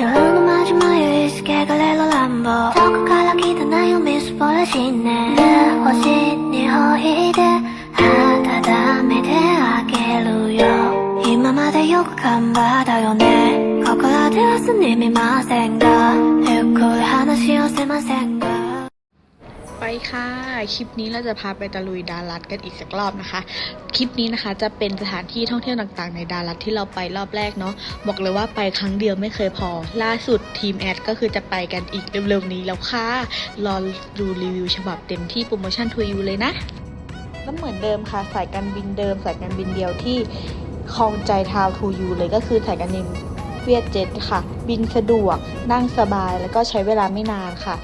夜の真面目いすけがれる乱暴遠くから来たなよみすぼらしいね星にほいで温めてあげるよ。今までよく頑張ったよね。ここらではすみませんが。ゆっくり話をせませんが。 ไปค่ะ คลิปนี้เราจะพาไปตะลุยดารัดกันอีกสักรอบนะคะ คลิปนี้นะคะจะเป็นสถานที่ท่องเที่ยวต่างๆ ในดารัดที่เราไปรอบแรกเนาะ บอกเลยว่าไปครั้งเดียวไม่เคยพอ ล่าสุดทีมแอดก็คือจะไปกันอีกเร็วๆนี้แล้วค่ะ รอดูรีวิวฉบับเต็มที่โปรโมชั่นทัวร์ยูเลยนะก็เหมือนเดิมค่ะสายการบินเดิมสายการบินเดียวที่คลองใจทาวทูยูเลยก็คือสายการบินเวียดเจ็ตค่ะ บินสะดวกนั่งสบายแล้วก็ใช้เวลาไม่นานค่ะ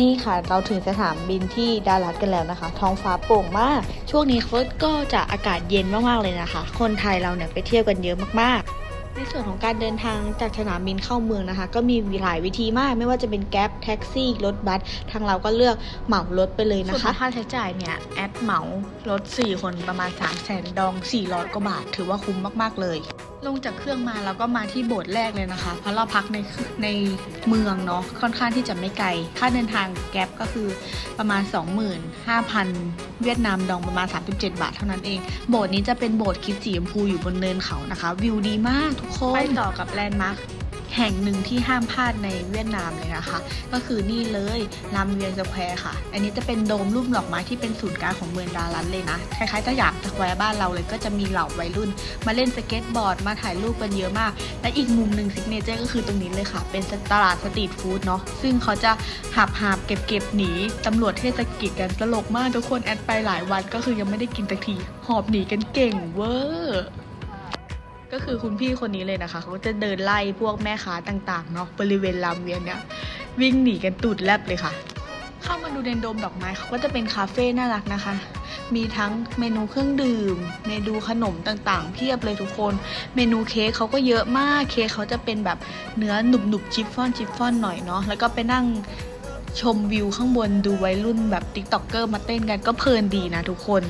นี่ค่ะเราถึงสนามบินที่ดารัสกันแล้วนะคะ ท้องฟ้าโปร่งมาก ช่วงนี้เขาก็จะอากาศเย็นมากๆเลยนะคะ คนไทยเราเนี่ยไปเที่ยวกันเยอะมากๆ ในส่วนของการเดินทางจากสนามบินเข้าเมืองนะคะ ก็มีหลายวิธีมากไม่ว่าจะเป็นแก๊ปแท็กซี่รถบัสทางเราก็เลือกเหมารถไปเลยนะคะค่าใช้จ่ายเนี่ยแอดเหมารถ4คนประมาณ3 0 0แสนดอง400กว่าบาท ถือว่าคุ้มมากๆเลย ลงจากเครื่องมาเราก็มาที่โบสถ์แรกเลยนะคะ เพราะเราพักในในเมืองเนาะค่อนข้างที่จะไม่ไกล ค่าเดินทางแก๊ปก็คือประมาณ 25,000 เวียดนามดองประมาณ 37 บาทเท่านั้นเอง โบสถ์นี้จะเป็นโบสถ์คริดสีชมพูอยู่บนเนินเขานะคะ วิวดีมากทุกคน ไปต่อกับแลนด์มาร์ค แห่งหนึ่งที่ห้ามพลาดในเวียดนามเลยนะคะ ก็คือนี่เลยรามเวียนสแควร์ค่ะ อันนี้จะเป็นโดมรูปดอกไม้ที่เป็นศูนย์กลางของเมืองดารันเลยนะ คล้ายๆสยามสแควร์บ้านเราเลยก็จะมีเหล่าวัยรุ่น มาเล่นสเก็ตบอร์ด มาถ่ายรูปกันเยอะมาก และอีกมุมหนึ่งซิกเนเจอร์ก็คือตรงนี้เลยค่ะ เป็นตลาดสตรีทฟู้ดเนาะ ซึ่งเขาจะหับหาบเก็บเก็บหนีตำรวจเทศกิจกันตลกมากทุกคนแอดไปหลายวันก็คือยังไม่ได้กินสักที หอบหนีกันเก่งเวอร์ ก็คือคุณพี่คนนี้เลยนะคะเขาจะเดินไล่พวกแม่ค้าต่างๆเนาะบริเวณลามเวียนเนี่ยวิ่งหนีกันตูดแลบเลยค่ะ เข้ามาดูในโดมดอกไม้เขาก็จะเป็นคาเฟ่น่ารักนะคะ มีทั้งเมนูเครื่องดื่ม เมนูขนมต่างๆ เพียบเลยทุกคน เมนูเค้กเขาก็เยอะมากเค้กเขาจะเป็นแบบเนื้อหนุบๆชิฟฟ่อนชิฟฟ่อนหน่อยเนาะแล้วก็ไปนั่งชมวิวข้างบนดูวัยรุ่นแบบติ๊กต็อกเกอร์มาเต้นกันก็เพลินดีนะทุกคน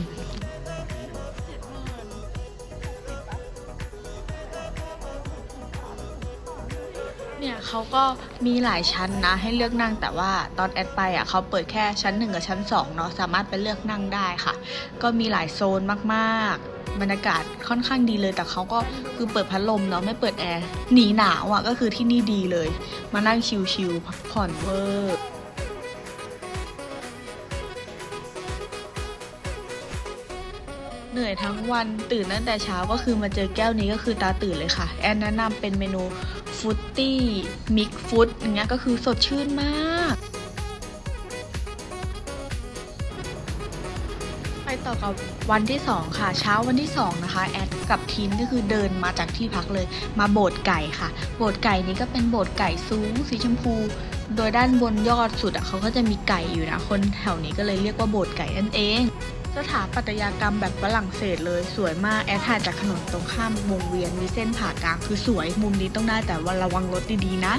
เนี่ยเขาก็มีหลายชั้นนะให้เลือกนั่งแต่ว่าตอนแอดไปอะเขาเปิดแค่ชั้น 1 กับชั้น2เนาะสามารถไปเลือกนั่งได้ค่ะ ก็มีหลายโซนมากๆ บรรยากาศค่อนข้างดีเลย แต่เขาก็คือเปิดพัดลมเนาะไม่เปิดแอร์หนีหนาวอะก็คือที่นี่ดีเลย มานั่งชิลๆพักผ่อนเวอร์เหนื่อยทั้งวันตื่นตั้งแต่เช้าก็คือมาเจอแก้วนี้ก็คือตาตื่นเลยค่ะ แอนแนะนำเป็นเมนู ฟุตตี้มิกฟุตอย่างเงี้ยก็คือสดชื่นมาก ไปต่อกับวันที่ 2 ค่ะ เช้าวันที่ 2 นะคะ แอดกับทีมก็คือเดินมาจากที่พักเลยมาโบสถ์ไก่ค่ะ โบสถ์ไก่นี้ก็เป็นโบสถ์ไก่สูงสีชมพู โดยด้านบนยอดสุดอะเขาก็จะมีไก่อยู่นะ คนแถวนี้ก็เลยเรียกว่าโบสถ์ไก่นั่นเอง สถาปัตยกรรมแบบฝรั่งเศสเลยสวยมากแอดถ่ายจากถนนตรงข้ามวงเวียนมีเส้นผ่ากลางคือสวยมุมนี้ต้องได้แต่ว่าระวังรถดีๆนะ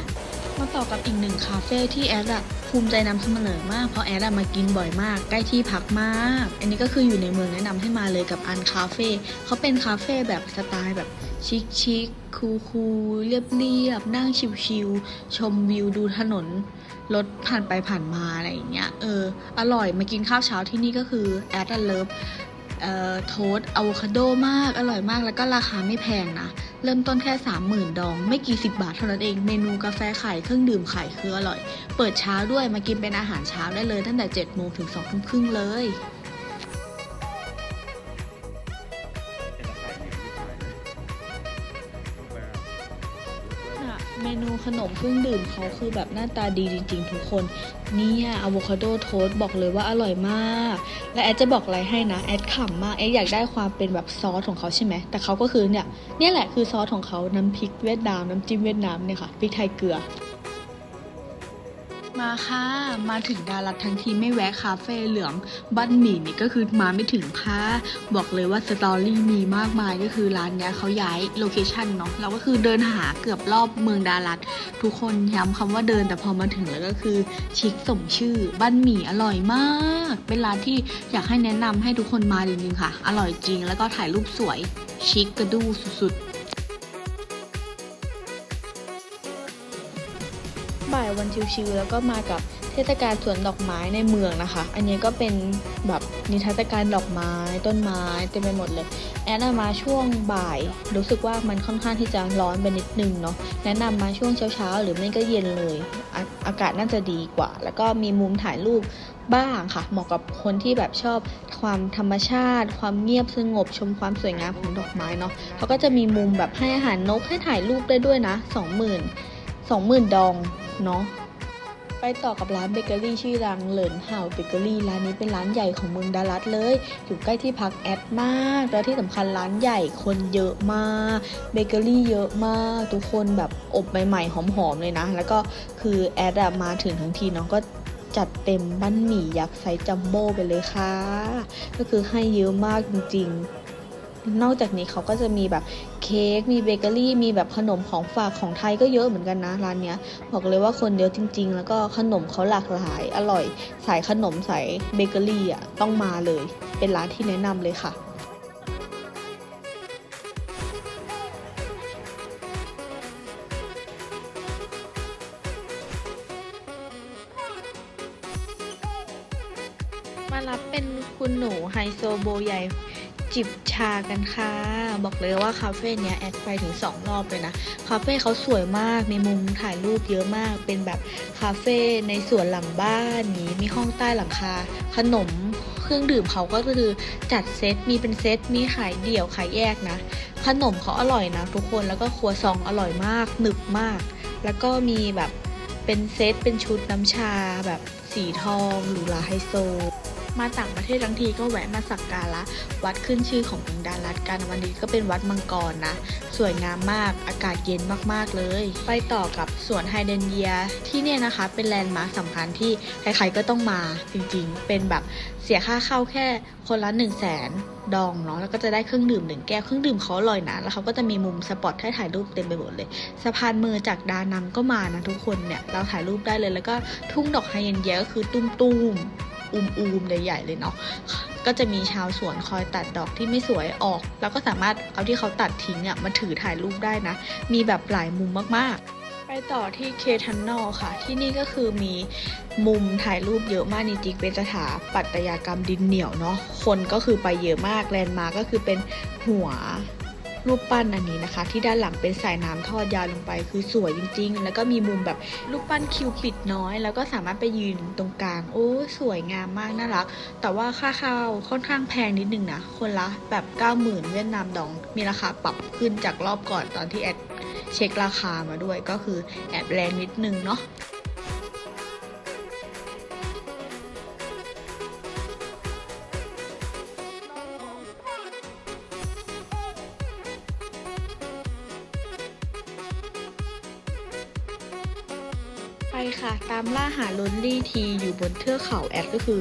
มาต่อกับอีกหนึ่งคาเฟ่ที่แอดอะภูมิใจนำเสนอมากเพราะแอดอะมากินบ่อยมาก ใกล้ที่พักมาก อันนี้ก็คืออยู่ในเมืองแนะนำให้มาเลยกับอันคาเฟ่เขาเป็นคาเฟ่แบบสไตล์แบบ ชิคชิคคูคูเรียบเรียบๆนั่งชิวๆชมวิวดูถนนรถผ่านไปผ่านมาอะไรอย่างเงี้ยเอออร่อยมากินข้าวเช้าที่นี่ก็คือแอดเลิฟเอ่อโทสอะโวคาโดมากอร่อยมากแล้วก็ราคาไม่แพงนะ เริ่มต้นแค่ 30,000 ดอง ไม่กี่สิบบาทเท่านั้นเองเมนูกาแฟไข่เครื่องดื่มไข่คืออร่อย เปิดเช้าด้วยมากินเป็นอาหารเช้าได้เลยตั้งแต่7โมงถึง2ทุ่มครึ่งเลย เมนูขนมเครื่องดื่มเขาคือแบบหน้าตาดีจริง ๆ ทุกคนเนี่ยอะโวคาโดโทสบอกเลยว่าอร่อยมาก และแอดจะบอกอะไรให้นะ แอดขำมาก แอดอยากได้ความเป็นแบบซอสของเขาใช่ไหม แต่เขาก็คือเนี่ย เนี่ยแหละคือซอสของเขาน้ำพริกเวียดนาม น้ำจิ้มเวียดนามเนี่ยค่ะพริกไทยเกลือ มาค่ะ มาถึงดารัดทั้งทีไม่แวะคาเฟ่เหลืองบ้านหมี่นี่ก็คือมาไม่ถึงค่ะ บอกเลยว่าสตอรี่มีมากมายก็คือร้านเนี้ยเขาย้ายโลเคชันเนาะเราก็คือเดินหาเกือบรอบเมืองดารัดทุกคนย้ำคำว่าเดินแต่พอมาถึงแล้วก็คือชิคสมชื่อบ้านหมี่อร่อยมาก เป็นร้านที่อยากให้แนะนำให้ทุกคนมาจริงๆค่ะ อร่อยจริงแล้วก็ถ่ายรูปสวยชิคกระดูสุดๆ บ่ายวันชิวๆแล้วก็มากับเทศกาลสวนดอกไม้ในเมืองนะคะ อันนี้ก็เป็นแบบนิทรรศการดอกไม้ต้นไม้เต็มไปหมดเลยแอนนามาช่วงบ่าย รู้สึกว่ามันค่อนข้างที่จะร้อนไปนิดนึงเนาะแนะนำมาช่วงเช้าๆ หรือไม่ก็เย็นเลยอาอากาศน่าจะดีกว่า แล้วก็มีมุมถ่ายรูปบ้างค่ะ เหมาะกับคนที่แบบชอบความธรรมชาติ ความเงียบสงบชมความสวยงามของดอกไม้เนาะเขาก็จะมีมุมแบบให้อาหารนกให้ถ่ายรูปได้ด้วยนะสองหมื่นสองหมื่นดอง เนาะไปต่อกับร้านเบเกอรี่ชื่อดังเหลินเห่าเบเกอรี่ร้านนี้เป็นร้านใหญ่ของเมืองดัลลัสเลย อยู่ใกล้ที่พักแอดมากแล้วที่สำคัญร้านใหญ่คนเยอะมากเบเกอรี่เยอะมากทุกคนแบบอบใหม่ๆหอมๆเลยนะ แล้วก็คือแอดมาถึงทั้งทีเนาะก็จัดเต็มบ้านหมี่ยักษ์ไซส์จัมโบ้ไปเลยค่ะ ก็คือให้เยอะมากจริงๆ นอกจากนี้เขาก็จะมีแบบเค้กมีเบเกอรี่ มีแบบขนมของฝากของไทยก็เยอะเหมือนกันนะร้านเนี้ยบอกเลยว่าคนเยอะจริง ๆ แล้วก็ขนมเขาหลากหลาย อร่อย สายขนมสายเบเกอรี่อะต้องมาเลย เป็นร้านที่แนะนำเลยค่ะมารับเป็นคุณหนูไฮโซโบใหญ่ จิบชากันค่ะ บอกเลยว่าคาเฟ่เนี้ยแอดไปถึง 2 รอบเลยนะ คาเฟ่เขาสวยมากมีมุมถ่ายรูปเยอะมาก เป็นแบบคาเฟ่ในสวนหลังบ้านนี้มีห้องใต้หลังคา ขนมเครื่องดื่มเขาก็คือจัดเซตมีเป็นเซตมีขายเดี่ยวขายแยกนะ ขนมเขาอร่อยนะทุกคนแล้วก็ครัวซองอร่อยมากหนึบมาก แล้วก็มีแบบเป็นเซตเป็นชุดน้ำชาแบบสีทองหรูหราไฮโซ มาต่างประเทศทั้งทีก็แวะมาสักการะวัดขึ้นชื่อของเมืองดารัดกันวันนี้ก็เป็นวัดมังกรนะ สวยงามมากอากาศเย็นมากๆเลย ไปต่อกับสวนไฮเดนเยียที่เนี่ยนะคะ เป็นแลนด์มาร์คสำคัญที่ใครๆก็ต้องมาจริงๆ เป็นแบบเสียค่าเข้าแค่คนละ 1 0 0 0 0แสนดองเนาะแล้วก็จะได้เครื่องดื่มหนึ่งแก้วเครื่องดื่มเขาอร่อยนะแล้วเขาก็จะมีมุมสปอตให้ถ่ายรูปเต็มไปหมดเลยสะพานมือจากดานังก็มานะทุกคนเนี่ยเราถ่ายรูปได้เลยแล้วก็ทุ่งดอกไฮเดนเยียก็คือตุ้มๆ อูมๆใหญ่ๆเลยเนาะก็จะมีชาวสวนคอยตัดดอกที่ไม่สวยออก แล้วก็สามารถเอาที่เขาตัดทิ้งอะมาถือถ่ายรูปได้นะ มีแบบหลายมุมมากๆไปต่อที่เคทันนอลค่ะ ที่นี่ก็คือมีมุมถ่ายรูปเยอะมากจริงๆเป็นสถาปัตยกรรมดินเหนียวเนาะคนก็คือไปเยอะมากแลนด์มาร์กก็คือเป็นหัว รูปปั้นอันนี้นะคะ ที่ด้านหลังเป็นสายน้ำทอดยาวลงไป คือสวยจริง ๆ แล้วก็มีมุมแบบรูปปั้นคิวปิดน้อย แล้วก็สามารถไปยืนตรงกลาง โอ้สวยงามมากน่ารัก แต่ว่าค่าเข้าค่อนข้างแพงนิดนึงนะ คนละแบบ 90,000 เวียดนามดอง มีราคาปรับขึ้นจากรอบก่อนตอนที่แอดเช็คราคามาด้วยก็คือแอบแรงนิดนึงเนาะ ไปค่ะ ตามล่าหาลนลี่ทีอยู่บนเทือกเขาแอดก็คือ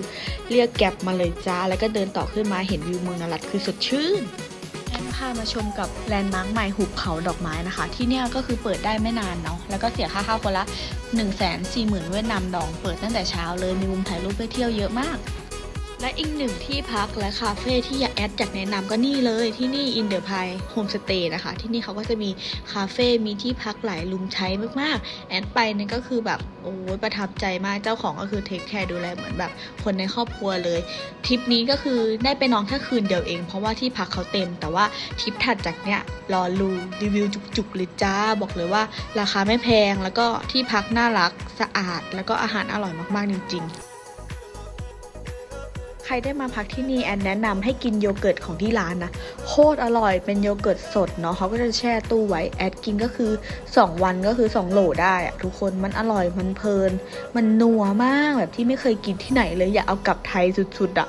เรียกแก็บมาเลยจ้า แล้วก็เดินต่อขึ้นมาเห็นวิวเมืองนรัตคือสดชื่นแอนพามาชมกับแลนด์มาร์คใหม่หุบเขาดอกไม้นะคะ ที่เนี่ยก็คือเปิดได้ไม่นานเนาะแล้วก็เสียค่าเข้าคนละ 1 4 0 0 0 0เวียดนามดอง เปิดตั้งแต่เช้าเลยมีมุมถ่ายรูปไปเที่ยวเยอะมาก และอีกหนึ่งที่พักและคาเฟ่ที่อยากแอดอยากแนะนำก็นี่เลยที่นี่อินเดอร์พายโฮมสเตย์นะคะ ที่นี่เขาก็จะมีคาเฟ่มีที่พักหลายลุมใช้มากๆ แอดไปเนี่ยก็คือแบบโอ้ยประทับใจมากเจ้าของก็คือเทคแคร์ดูแลเหมือนแบบคนในครอบครัวเลยทริปนี้ก็คือได้ไปนอนแค่คืนเดียวเอง เพราะว่าที่พักเขาเต็ม แต่ว่าทริปถัดจากเนี้ยรอรูรีวิวจุกๆเลยจ้าบอกเลยว่า ราคาไม่แพงแล้วก็ที่พักน่ารักสะอาด แล้วก็อาหารอร่อยมากๆจริงๆ ใครได้มาพักที่นี่แอนแนะนำให้กินโยเกิร์ตของที่ร้านนะโคตรอร่อยเป็นโยเกิร์ตสดเนาะเขาก็จะแช่ตู้ไว้แอดกินก็คือ 2 วันก็คือ 2 โหลได้อะทุกคนมันอร่อยมันเพลิน มันนัวมากแบบที่ไม่เคยกินที่ไหนเลยอยากเอากลับไทยสุดๆอะ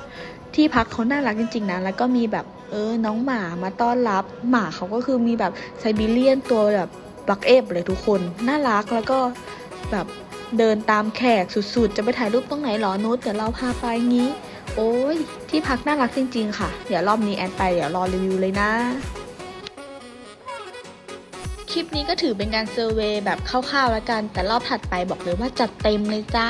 ที่พักเขาน่ารักจริงๆนะแล้วก็มีแบบเออน้องหมามาต้อนรับ หมาเขาก็คือมีแบบไซบีเรียนตัวแบบบักเอฟเลยทุกคนน่ารักแล้วก็แบบเดินตามแขกสุดๆ จะไปถ่ายรูปตรงไหนหรอนุชเดี๋ยวเราพาไปงี้ โอ้ยที่พักน่ารักจริง ๆ ค่ะ เดี๋ยวรอบนี้แอดไปเดี๋ยวรอรีวิวเลยนะ คลิปนี้ก็ถือเป็นการเซอร์เวย์แบบคร่าวๆแล้วกัน แต่รอบถัดไปบอกเลยว่าจัดเต็มเลยจ้า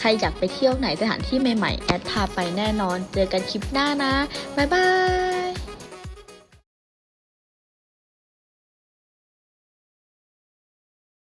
ใครอยากไปเที่ยวไหนสถานที่ใหม่ๆ แอดพาไปแน่นอน เจอกันคลิปหน้านะ บ๊ายบาย